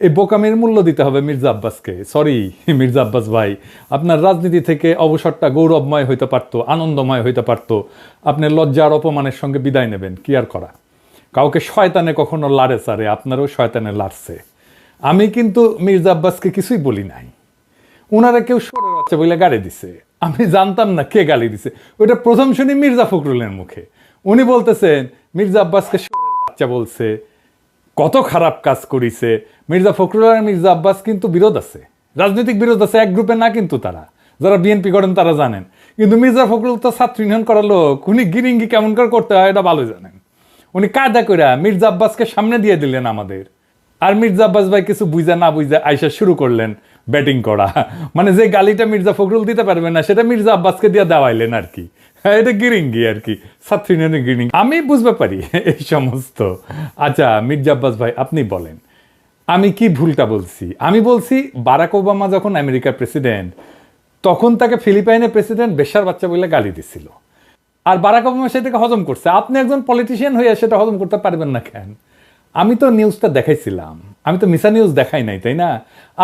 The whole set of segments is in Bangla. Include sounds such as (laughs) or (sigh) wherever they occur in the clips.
এই বোকামির মূল্য দিতে হবে মির্জা আব্বাসকে। সরি মির্জা আব্বাস ভাই, আপনার রাজনীতি থেকে অবসরটা গৌরবময় হইতে পারতো, আনন্দময় হইতে পারতো। আপনি লজ্জার অপমানের সঙ্গে বিদায় নেবেন, কি আর করা? কাউকে শয়তানে কখনো লাড়ে সারে, আপনারও শয়তানে লাড়ছে। আমি কিন্তু মির্জা আব্বাসকে কিছুই বলি নাই। ওনারা কেউ সরে বাচ্চা বলে গালি দিছে। আমি জানতাম না কে গালি দিছে। ওইটা প্রথম শুনি মির্জা ফখরুলের মুখে। উনি বলতেছেন, মির্জা আব্বাসকে সরের বাচ্চা বলছে। কত খারাপ কাজ করিছে। মির্জা ফখরুল আর মির্জা আব্বাস কিন্তু বিরোধ আছে। রাজনৈতিক বিরোধ আছে, এক গ্রুপে না কিন্তু তারা। যারা বিএনপি করেন তারা জানেন। কিন্তু মির্জা ফখরুল তো ছাত্র ইউনিয়ন করার লোক, উনি গিরিঙ্গি কেমন করে করতে হয় এটা ভালো জানেন। উনি কায়দা করে মির্জা আব্বাসকে সামনে দিয়ে দিলেন আমাদের। আর মির্জা আব্বাস ভাই কিছু বুঝা না বুঝা আইসা শুরু করলেন ব্যাটিং করা। মানে যে গালিটা মির্জা ফখরুল দিতে পারবে না, সেটা মির্জা আব্বাসকে দিয়ে দেওয়াইলেন আর কি। এটা গিরিঙ্গি আর কি। ছাত্র ইউনিয়নের গিরিঙ্গি। আমি বুঝতে পারি (laughs) এই সমস্ত। আচ্ছা মির্জা আব্বাস ভাই, আপনি বলেন। আমি কি ভুলটা বলছি? আমি বলছি, বারাক ওবামা যখন আমেরিকার প্রেসিডেন্ট, তখন তাকে ফিলিপাইনের প্রেসিডেন্ট বেশার বাচ্চা বলে গালি দিছিল। আর বারাক ওবামা সেটাকে হজম করছে। আপনি একজন পলিটিশিয়ান হয়ে সেটা হজম করতে পারবেন না কেন? আমি তো নিউজটা দেখাইছিলাম। আমি তো মিসা নিউজ দেখাই নাই, তাই না?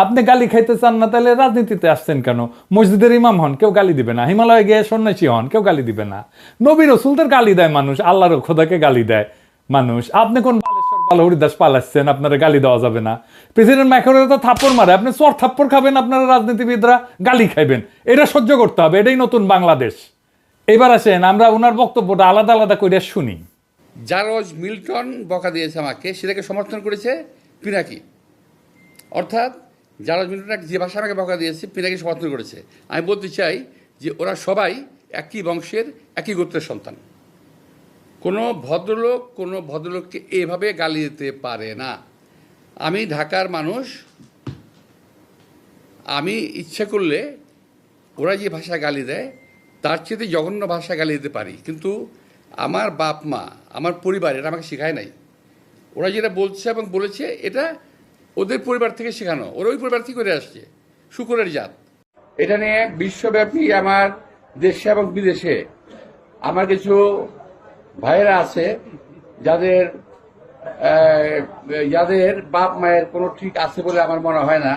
আপনি গালি খাইতে চান না, তাহলে রাজনীতিতে আসছেন কেন? মসজিদের ইমাম হন, কেউ গালি দিবে না। হিমালয়ে গিয়ে সন্ন্যাসী হন, কেউ গালি দিবে না। নবী রসুলদের গালি দেয় মানুষ, আল্লাহর খোদাকে গালি দেয় মানুষ। আপনি কোন বালেশ্বর বালহরিদাস পালাচ্ছেন আপনারা গালি দেওয়া যাবে না। প্রেসিডেন্ট তো মারে। আপনি চর খাবেন আপনারা রাজনীতিবিদরা, গালি খাইবেন। এটা সহ্য করতে হবে, এটাই নতুন বাংলাদেশ। এবার আসেন, আমরা ওনার বক্তব্যটা আলাদা আলাদা করে শুনি। জারজ মিল্টন বকা দিয়েছে আমাকে, সেটাকে সমর্থন করেছে। পিনাকি। অর্থাৎ যারা মিল্টন যে ভাষা আমাকে বকা দিয়েছে, পিনাকি সমর্থন করেছে। আমি বলতে চাই যে ওরা সবাই একই বংশের, একই গোত্রের সন্তান। কোনো ভদ্রলোক, কোনো ভদ্রলোককে এভাবে গালি দিতে পারে না। আমি ঢাকার মানুষ। আমি ইচ্ছে করলে ওরা যে ভাষা গালি দেয়, তার চেয়ে জঘন্য ভাষা গালি দিতে পারি। কিন্তু আমার বাপ মা, আমার পরিবার এটা আমাকে শেখায় নাই। ওরা যেটা বলছে এবং বলেছে, এটা ওদের পরিবার থেকে শেখানো। ওরা ওই পরিবার থেকে করে আসছে। শুকরের জাত। এটা নিয়ে বিশ্বব্যাপী আমার দেশে এবং বিদেশে আমার কিছু ভাইয়েরা আছে, যাদের যাদের বাপ মায়ের কোনো ঠিক আছে বলে আমার মনে হয় না।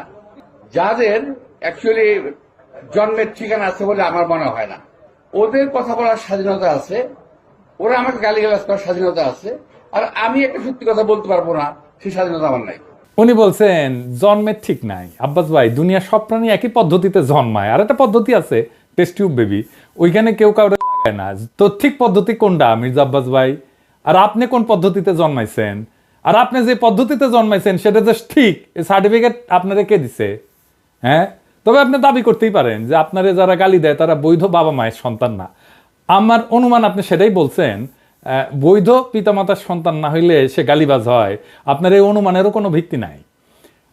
যাদের অ্যাকচুয়ালি জন্মের ঠিকানা আছে বলে আমার মনে হয় না। ওদের কথা বলার স্বাধীনতা আছে। ওরা আমাকে গালিগালাজ করার স্বাধীনতা আছে। আর আমি একটা সত্যি কথা বলতে পারব না, সেই স্বাধীনতা আমার নাই। উনি বলছেন, জন্মের ঠিক নাই। আব্বাস ভাই দুনিয়া সব প্রাণী একই পদ্ধতিতে জন্মায়। আর একটা পদ্ধতি আছে টেস্ট টিউব বেবি ওইখানে কেউ কাউরে লাগায় না। তো ঠিক পদ্ধতি কোনটা, মির্জা আব্বাস ভাই? আর আপনি কোন পদ্ধতিতে জন্মাইছেন? আর আপনি যে পদ্ধতিতে জন্মাইছেন, সেটা যে ঠিক। সার্টিফিকেট আপনারে কে দিছে? হ্যাঁ? তবে আপনি দাবি করতেই পারেন যে আপনারে যারা গালি দেয়, তারা বৈধ বাবা মায়ের সন্তান না। আমার অনুমান আপনি সেটাই বলছেন বৈধ পিতামাতার সন্তান না হইলে সে গালিবাজ হয়। আপনার এই অনুমানেরও কোনো ভিত্তি নাই।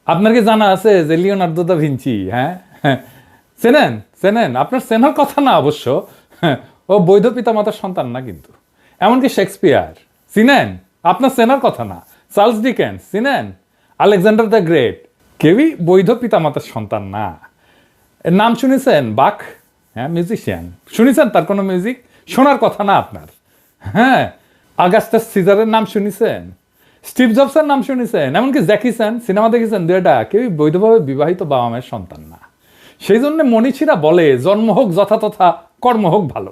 আপনার কি জানা আছে যে লিওনার্দো দা ভিঞ্চি হ্যাঁ? (laughs) চেনেন? চেনেন? আপনার চেনার কথা না অবশ্য। (laughs) ও বৈধ পিতামাতার সন্তান না কিন্তু। এমনকি শেক্সপিয়ার। চিনেন? আপনার চেনার কথা না। চার্লস ডিকেন্স, চিনেন? Alexander the great. কেউই বৈধ পিতামাতার সন্তান না। নাম শুনেছেন? বাক? হ্যাঁ মিউজিশিয়ান। শুনেছেন তার কোনো মিউজিক? শোনার কথা না আপনার। হ্যাঁ আগাস্টাস সিজারের নাম শুনেছেন? স্টিভ জবসের নাম শুনেছেন? এমনকি জ্যাকিসন সিনেমা দেখেছেন? দুটা কেউই বৈধভাবে বিবাহিত বাবা মায়ের সন্তান না। সেই জন্য মনীষীরা বলে, জন্ম হোক যথাতথা কর্ম হোক ভালো।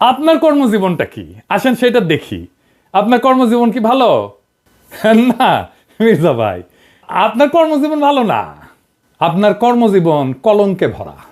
আপনার কর্মজীবনটা কি? আসেন সেটা দেখি। আপনার কর্মজীবন কি ভালো? না, মির্জা ভাই, আপনার কর্মজীবন ভালো না। আপনার কর্মজীবন কলঙ্কে ভরা।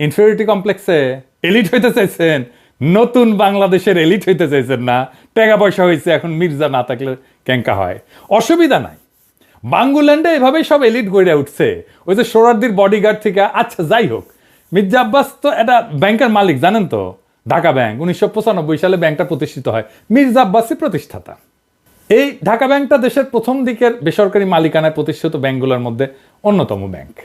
ইনফিউরিটি কমপ্লেক্সে এলিট হইতে চাইছেন। নতুন বাংলাদেশের এলিট হইতে চাইছেন না। টাকা পয়সা হয়েছে এখন মির্জা না থাকলে ক্যাঙ্কা হয়। অসুবিধা নাই। বাঙ্গুল্যান্ডে এভাবেই সব এলিট গড়ে উঠছে। ওই যে সোরারদির বডিগার্ড থেকে আচ্ছা যাই হোক। মির্জা আব্বাস তো এটা ব্যাংকের মালিক, জানেন তো? ঢাকা ব্যাংক, উনিশশো পঁচানব্বই সালে ব্যাংকটা প্রতিষ্ঠিত হয়। মির্জা আব্বাসই প্রতিষ্ঠাতা। এই ঢাকা ব্যাংকটা দেশের প্রথম দিকের বেসরকারি মালিকানায় প্রতিষ্ঠিত ব্যাংকগুলোর মধ্যে অন্যতম ব্যাংক।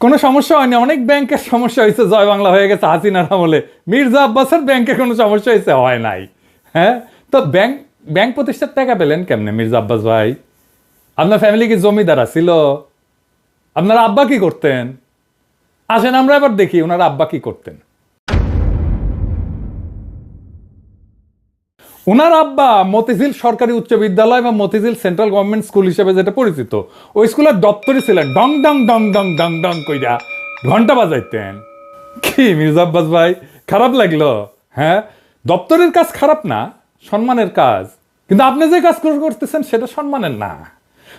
কোনো সমস্যা হয়নি, অনেক ব্যাংকের সমস্যা হয়েছে, জয় বাংলা হয়ে গেছে, হাসিনার আমলে। মির্জা আব্বাসের ব্যাংকে কোনো সমস্যা হয়েছে? হয় নাই। হ্যাঁ? তো ব্যাংক ব্যাংক প্রতিষ্ঠার টাকা পেলেন কেমনে মির্জা আব্বাস ভাই? আপনার ফ্যামিলি কি জমিদার ছিল আপনার আব্বা কি করতেন? আসেন, আমরা এবার দেখি ওনার আব্বা কি করতেন। ওনার আব্বা মতিঝিল সরকারি উচ্চ বিদ্যালয় বা মতিঝিল সেন্ট্রাল গভর্নমেন্ট স্কুল হিসেবে যেটা পরিচিত, ওই স্কুলের দপ্তরই ছিলেন ডং ডং ডং ডং ডং ডং কইরা ঘণ্টা বাজাইতেন। কি মির্জা আব্বাস ভাই, খারাপ লাগল? হ্যাঁ? দপ্তরের কাজ খারাপ না, সম্মানের কাজ। কিন্তু আপনি যে কাজ করতেছেন, সেটা সম্মানের না।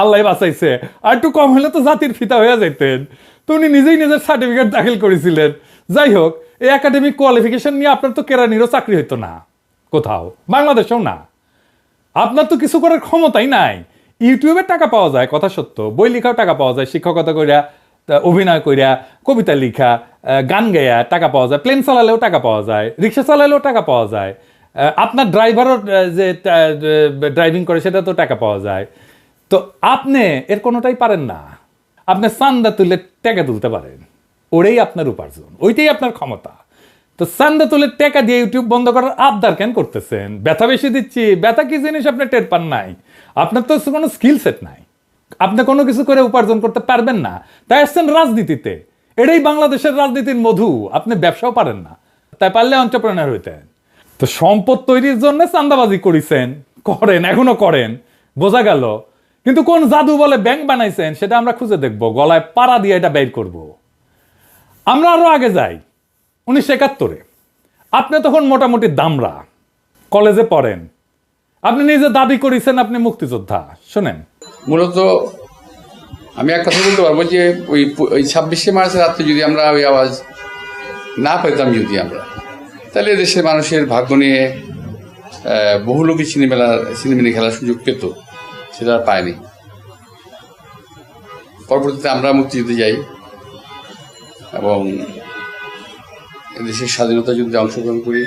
আল্লাহ বাঁচাইছে। আর একটু কম হলে তো জাতির ফিতা হয়ে যাইতেন। তো উনি নিজেই নিজের সার্টিফিকেট দাখিল করেছিলেন। যাই হোক, এই একাডেমিক কোয়ালিফিকেশন নিয়ে আপনার তো কেরানিরও চাকরি হইতো না, কোথাও। বাংলাদেশেও না। আপনার তো কিছু করার ক্ষমতাই নাই। ইউটিউবে টাকা পাওয়া যায়, কথা সত্য। বই লেখাও টাকা পাওয়া যায়, শিক্ষকতা কইরা, তা অভিনয় করিয়া কবিতা লিখা গান গাইয়া টাকা পাওয়া যায়, প্লেন চালালেও টাকা পাওয়া যায়, রিক্সা চালালেও টাকা পাওয়া যায়। আপনার ড্রাইভারও যে ড্রাইভিং করে সেটা তো টাকা পাওয়া যায়। তো আপনি এর কোনোটাই পারেন না। আপনি চান্দা তুলে টাকা তুলতে পারেন। ওটাই আপনার উপার্জন, ওইটাই আপনার ক্ষমতা। তো চান্দা তুলে টাকা দিয়ে ইউটিউব বন্ধ করার আবদার কেন করতেছেন? ব্যথা বেশি দিচ্ছি, ব্যথা কি জিনিস আপনি টের পান নাই? আপনার তো কোনো স্কিল সেট নাই। আপনি কোনো কিছু করে উপার্জন করতে পারবেন না। তাই আসছেন রাজনীতিতে। এটাই বাংলাদেশের রাজনীতির মধু, আপনি ব্যবসাও পারেন না। তাই পারলে অন্টারপ্রেনার হইতেন। তো সম্পদ তৈরির জন্য চান্দাবাজি করেছেন, করেন, এখনও করেন। বোঝা গেল। কিন্তু কোন জাদু বলে ব্যাংক বানাইছেন, সেটা আমরা খুঁজে দেখব। গলায় পাড়া দিয়ে এটা বের করব। আমরা আরও আগে যাই, উনিশশো একাত্তরে। আপনি তখন মোটামুটি দামরা, কলেজে পড়েন। আপনি নিজে দাবি করেছেন, আপনি মুক্তিযোদ্ধা। শোনেন। মূলত আমি এক কথা বলতে পারব যে ওই ওই ছাব্বিশে মার্চের রাত্রে যদি আমরা ওই আওয়াজ না পেতাম, যদি আমরা, তাহলে দেশের মানুষের ভাগ্য নিয়ে বহু লোকই সিনেমা সিনেমিনি খেলার সুযোগ পেত। সেটা আর পায়নি। পরবর্তীতে আমরা মুক্তিযুদ্ধে যাই এবং দেশের স্বাধীনতা যুদ্ধে অংশগ্রহণ করি।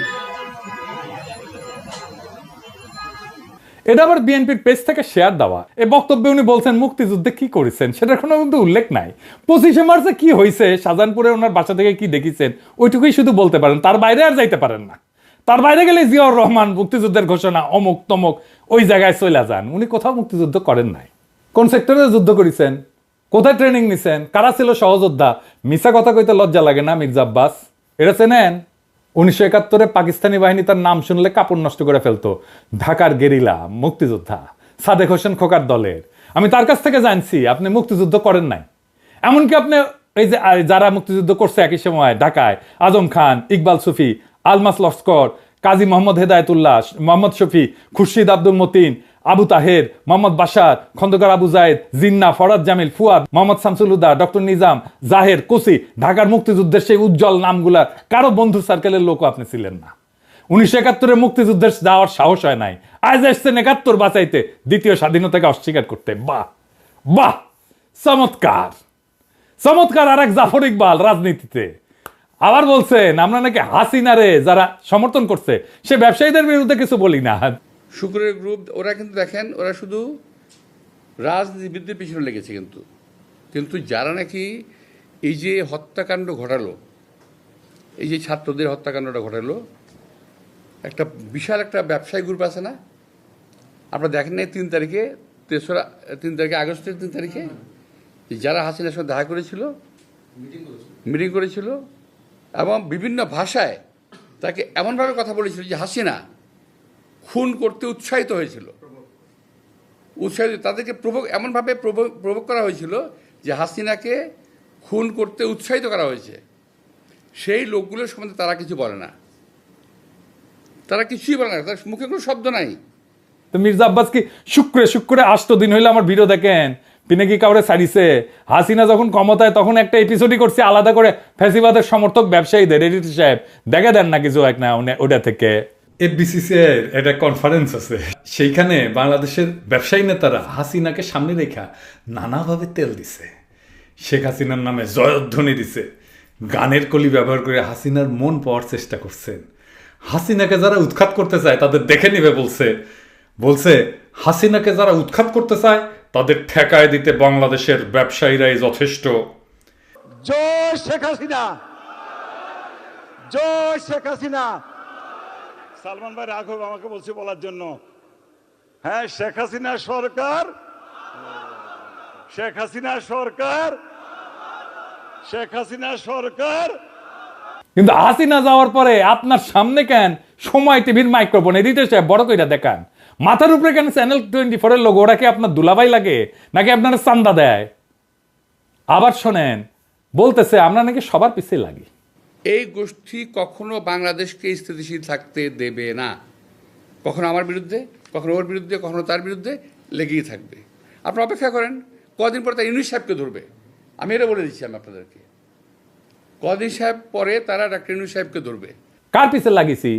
এটা আবার বিএনপির পেজ থেকে শেয়ার দেওয়া। এই বক্তব্যে উনি বলছেন, মুক্তিযুদ্ধে কি করেছেন? সেটার কোনো কিন্তু উল্লেখ নাই। পঁচিশে মার্চে কি হয়েছে শাহজাহানপুরে ওনার বাসা থেকে কি দেখেছেন? ওইটুকুই শুধু বলতে পারেন। তার বাইরে আর যাইতে পারেন না। তার বাইরে গেলে জিয়াউর রহমান মুক্তিযুদ্ধের ঘোষণা অমুক তমুক, ওই জায়গায় চলে যান। উনি কোথাও মুক্তিযুদ্ধ করেন নাই। কোন সেক্টরে যুদ্ধ করেছেন? কোথায় ট্রেনিং নিছেন? কারা ছিল সহযোদ্ধা? মিশা কথা কইতে লজ্জা লাগে না মির্জা আব্বাস? এটা চেনেন? উনিশশো একাত্তরে পাকিস্তানি বাহিনী তার নাম শুনলে কাপড় নষ্ট করে ফেলতো। ঢাকার গেরিলা, মুক্তিযোদ্ধা, সাদেক হোসেন খোকার দলের। আমি তার কাছ থেকে জানছি, আপনি মুক্তিযুদ্ধ করেন নাই। এমনকি আপনি এই যে যারা মুক্তিযুদ্ধ করছে একই সময় ঢাকায়, আজম খান, ইকবাল সুফি আলমাস লস্কর, কাজী মোহাম্মদ হেদায়তুল্লাহ, মোহাম্মদ শফি, খুরশিদ আব্দুল মতিন, আবু তাহের, মোহাম্মদ বাশার, খন্দকার আবু জায়েদ, জিন্না, ফরাদ জামিল, ফুয়াদ, মোহাম্মদ শামসুল হুদা ডক্টর নিজাম, জাহের, কোসি, ঢাকার মুক্তিযুদ্ধের সেই উজ্জ্বল নামগুলা কারও বন্ধু সার্কেলের লোকও আপনি ছিলেন না। উনিশশো একাত্তরের মুক্তিযুদ্ধের যাওয়ার সাহস হয় নাই। আজ এসছেন একাত্তর বাঁচাইতে, দ্বিতীয় স্বাধীনতাকে অস্বীকার করতে। বাহ! বাহ! চমৎকার! চমৎকার আর এক জাফর ইকবাল রাজনীতিতে। আবার বলছেন আমরা নাকি হাসিনারে যারা সমর্থন করছে সে ব্যবসায়ীদের বিরুদ্ধে কিছু বলি না। শুক্রের গ্রুপ ওরা কিন্তু দেখেন ওরা শুধু রাজনীতিবিদদের পিছনে লেগেছে কিন্তু। কিন্তু যারা নাকি এই যে হত্যাকাণ্ড ঘটালো এই যে ছাত্রদের হত্যাকাণ্ডটা ঘটালো একটা বিশাল একটা ব্যবসায়ী গ্রুপ আছে না? আপনারা দেখেন নাই তিন তারিখে তেসরা তিন তারিখে আগস্টের তিন তারিখে? যারা হাসিনার সঙ্গে দেখা করেছিল মিটিং করেছিল এবং বিভিন্ন ভাষায় তাকে এমনভাবে কথা বলেছিল যে হাসিনা খুন করতে উৎসাহিত হয়েছিল। উৎসাহিত, তাদেরকে প্রভোগ, এমনভাবে প্রভোগ করা হয়েছিল যে হাসিনাকে খুন করতে উৎসাহিত করা হয়েছে। সেই লোকগুলোর সম্বন্ধে তারা কিছু বলে না। তারা কিছুই বলে না। তার মুখে কোনো শব্দ নাই। তো মির্জা আব্বাস কি শুক্রে শুক্রে আষ্ট দিন হইলে আমার ভিডিও দেখেন? তিনি কি কাউরে সারিছে হাসিনা যখন ক্ষমতায়, তখন একটা এপিসোডই করছে আলাদা করে ফ্যাসিবাদের সমর্থক ব্যবসায়ীদের। এডিটর সাহেব, দেখে দেন না কিছু এক না ওটা থেকে। এফবিসিসি এর একটা কনফারেন্স আছে। সেইখানে বাংলাদেশের ব্যবসায়ী নেতারা হাসিনাকে সামনে রেখা নানাভাবে তেল দিছে। শেখ হাসিনার নামে জয়ধ্বনি দিছে। গানের কলি ব্যবহার করে হাসিনার মন পাওয়ার চেষ্টা করছেন। হাসিনাকে যারা উৎখাত করতে চায়, তাদের দেখে নেবে বলছে। বলছে, হাসিনাকে যারা উৎখাত করতে চায় তাদের ঠেকায় দিতে বাংলাদেশের ব্যবসায়ীরাই যথেষ্ট। জয় শেখ হাসিনা। জয় শেখ হাসিনা। সালমান ভাই রাঘব আমাকে বলছে বলার জন্য। হ্যাঁ শেখ হাসিনা সরকার। শেখ হাসিনা সরকার। শেখ হাসিনা সরকার। কিন্তু হাসিনা যাওয়ার পরে আপনার সামনে কেন? সময় টিভির মাইক্রোফোন সাহেব বড় কইরা দেখান। মাথার উপরে কেন চ্যানেল টোয়েন্টি ফোরের লোক ওরা কি আপনার দুলাভাই লাগে? নাকি আপনার চান্দা দেয়? আবার শোনেন বলতেছে আমরা নাকি সবার পিছিয়ে লাগি। এই গোষ্ঠী কখনো বাংলাদেশকে স্থিতিশীল থাকতে দেবে না। কখনো আমার বিরুদ্ধে কখনো ওর বিরুদ্ধে কখনো তার বিরুদ্ধে লেগেই থাকবে। আপনারা অপেক্ষা করেন কদিন পরে তারা ইউনুস সাহেবকে ধরবে। আমি এটা বলে দিচ্ছি আমি আপনাদেরকে। কদিন সাহেব পরে তারা ডাক্তার ইউনুস সাহেবকে ধরবে। কার পিছে লাগিয়েছি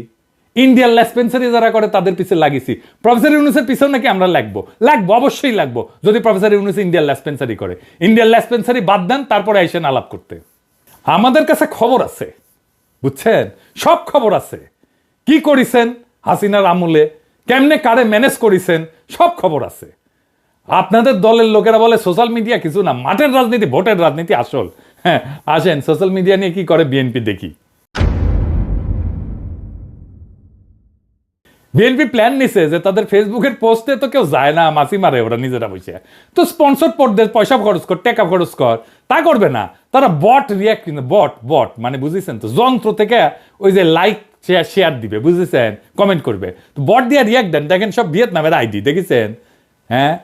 ইন্ডিয়ান লেসপেন্সারি যারা করে, তাদের পিছে লাগিয়েছি প্রফেসর ইউনুসের পিছেও নাকি আমরা লাগবো। লাগবো, অবশ্যই লাগবো, যদি প্রফেসর ইউনুস ইন্ডিয়ান লেসপেন্সারি করে। ইন্ডিয়ান লেসপেন্সারি বাদ দেন, তারপরে আইসেন আলাপ করতে। আমাদের কাছে খবর আছে, বুঝছেন? সব খবর আছে। কি করিছেন হাসিনার আমলে? কেমনে কারে ম্যানেজ করিছেন? সব খবর আছে। আপনাদের দলের লোকেরা বলে সোশ্যাল মিডিয়া কিছু না, মাঠের রাজনীতি, ভোটের রাজনীতি আসল। হ্যাঁ আসেন সোশ্যাল মিডিয়া নিয়ে কি করে বিএনপি দেখি? বিএনপি প্ল্যান নিছে যে তাদের ফেসবুকের পোস্টে তো কেউ যায় না মাসি মারে ওরা নিজেরা বসে। তো স্পন্সর পড়তে পয়সা খরচ কর, টাকা খরচ কর, তা করবে না। তারা বট রিয়াক্ট কিন্তু বট বট মানে বুঝেছেন তো? যন্ত্র থেকে ওই যে লাইক শেয়ার শেয়ার দিবে, বুঝেছেন? কমেন্ট করবে। তো বট দিয়ে রিয়াক্ট দেন, দেখেন সব ভিয়েতনামের আইডি দেখেছেন? হ্যাঁ?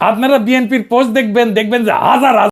আপনারা বিএনপির পোস্ট দেখবেন দেখবেন যে হাজার হাজার